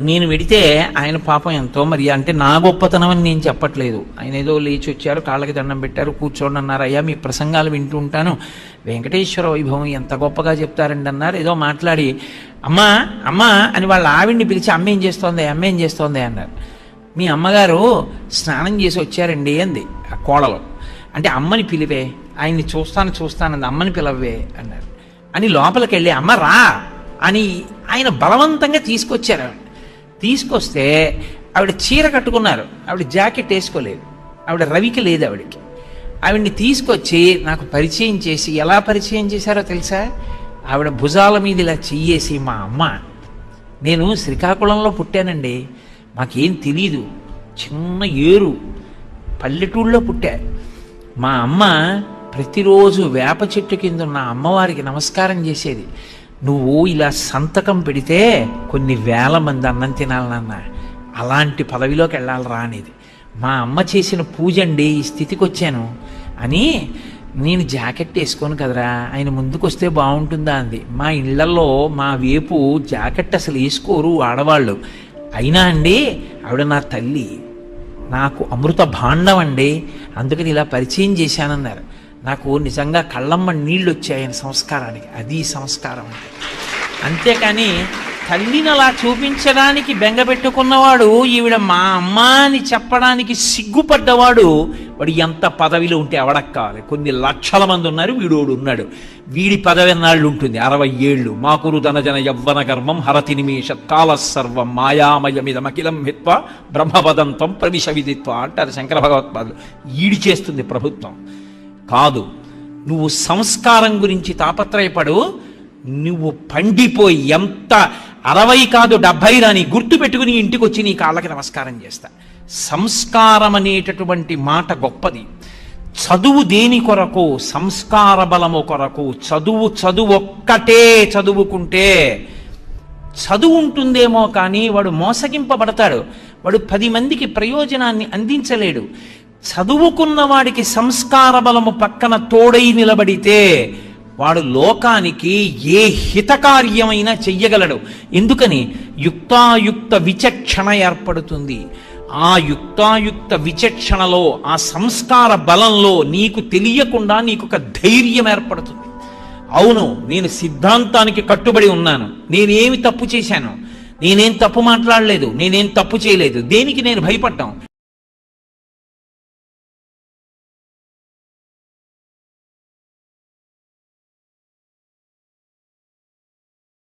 నేను వెడితే ఆయన పాపం ఎంతో మరి అంటే నా గొప్పతనం అని నేను చెప్పట్లేదు. ఆయన ఏదో లేచి వచ్చారు కాళ్ళకి దండం పెట్టారు కూర్చోండి అన్నారు. అయ్యా మీ ప్రసంగాలు వింటూ ఉంటాను. వెంకటేశ్వర వైభవం ఎంత గొప్పగా చెప్తారండి అన్నారు. ఏదో మాట్లాడి అమ్మా అమ్మా అని వాళ్ళ ఆవిడ్ని పిలిచి అమ్మ ఏం చేస్తోంది? అమ్మ ఏం చేస్తోంది? అన్నారు. మీ అమ్మగారు స్నానం చేసి వచ్చారండి అంది ఆ కోడలు. అంటే అమ్మని పిలివే ఆయన్ని చూస్తాను చూస్తానంది అమ్మని పిలవే అన్నారు. అని లోపలికి వెళ్ళి అమ్మ రా అని ఆయన బలవంతంగా తీసుకొచ్చారు తీసుకొస్తే ఆవిడ చీర కట్టుకున్నారు. ఆవిడ జాకెట్ వేసుకోలేదు. ఆవిడ రవికి లేదు ఆవిడకి. ఆవిడ్ని తీసుకొచ్చి నాకు పరిచయం చేసి ఎలా పరిచయం చేశారో తెలుసా? ఆవిడ భుజాల మీద ఇలా చెయ్యేసి మా అమ్మ నేను శ్రీకాకుళంలో పుట్టానండి. మాకేం తెలీదు. చిన్న ఏరు. పల్లెటూళ్ళలో పుట్టా. మా అమ్మ ప్రతిరోజు వేప చెట్టు కింద ఉన్న అమ్మవారికి నమస్కారం చేసేది. నువ్వు ఇలా సంతకం పెడితే కొన్ని వేల మంది అన్నం తినాలన్న. అలాంటి పదవిలోకి వెళ్ళాలరా అనేది. మా అమ్మ చేసిన పూజ అండి ఈ స్థితికి వచ్చాను. అని నేను జాకెట్ వేసుకోను కదరా ఆయన ముందుకు వస్తే బాగుంటుందా అంది. మా ఇళ్ళలో మా వేపు జాకెట్ అసలు వేసుకోరు ఆడవాళ్ళు. అయినా అండి ఆవిడ నా తల్లి. నాకు అమృత భాండం అండి అందుకని ఇలా పరిచయం చేశానన్నారు. నాకు నిజంగా కళ్ళమ్మ నీళ్ళు వచ్చాయి ఆయన సంస్కారానికి అది సంస్కారం. అంటే అంతేకాని తల్లిని అలా చూపించడానికి బెంగ పెట్టుకున్నవాడు ఈవిడ మా అమ్మ అని చెప్పడానికి సిగ్గుపడ్డవాడు వాడు ఎంత పదవిలో ఉంటే అవడක් కావాలి కొన్ని లక్షల మంది ఉన్నారు వీడోడు ఉన్నాడు. వీడి పదవి నాళ్ళు ఉంటుంది? అరవై ఏళ్ళు. మాకురు ధనజన యవ్వన గర్మం హరతి నిమేష కాల సర్వం మాయామయమిదమఖిలం హిత్వ బ్రహ్మపదంతం ప్రవిశ విదిత్వ అంటారు శంకర భగవత్పాదులు. ఈడి చేస్తుంది ప్రభుత్వం. కాదు. నువ్వు సంస్కారం గురించి తాపత్రయపడు నువ్వు పండిపోయి ఎంత అరవై కాదు డెబ్భై రాని గుర్తు పెట్టుకుని ఇంటికి వచ్చి నీ కాళ్ళకి నమస్కారం చేస్తా. సంస్కారం అనేటటువంటి మాట గొప్పది. చదువు దేని కొరకు? సంస్కార బలము కొరకు. చదువు చదువు ఒక్కటే చదువుకుంటే చదువు ఉంటుందేమో కానీ వాడు మోసగింపబడతాడు. వాడు పది మందికి ప్రయోజనాన్ని అందించలేడు. చదువుకున్న వాడికి సంస్కార బలము పక్కన తోడై నిలబడితే వాడు లోకానికి ఏ హితకార్యమైనా చెయ్యగలడు. ఎందుకని? యుక్తాయుక్త విచక్షణ ఏర్పడుతుంది. ఆ యుక్తాయుక్త విచక్షణలో ఆ సంస్కార బలంలో నీకు తెలియకుండా నీకు ఒక ధైర్యం ఏర్పడుతుంది. అవును నేను సిద్ధాంతానికి కట్టుబడి ఉన్నాను. నేనేమి తప్పు చేశాను? నేనేం తప్పు మాట్లాడలేదు? నేనేం తప్పు చేయలేదు? దేనికి నేను భయపడ్డాం?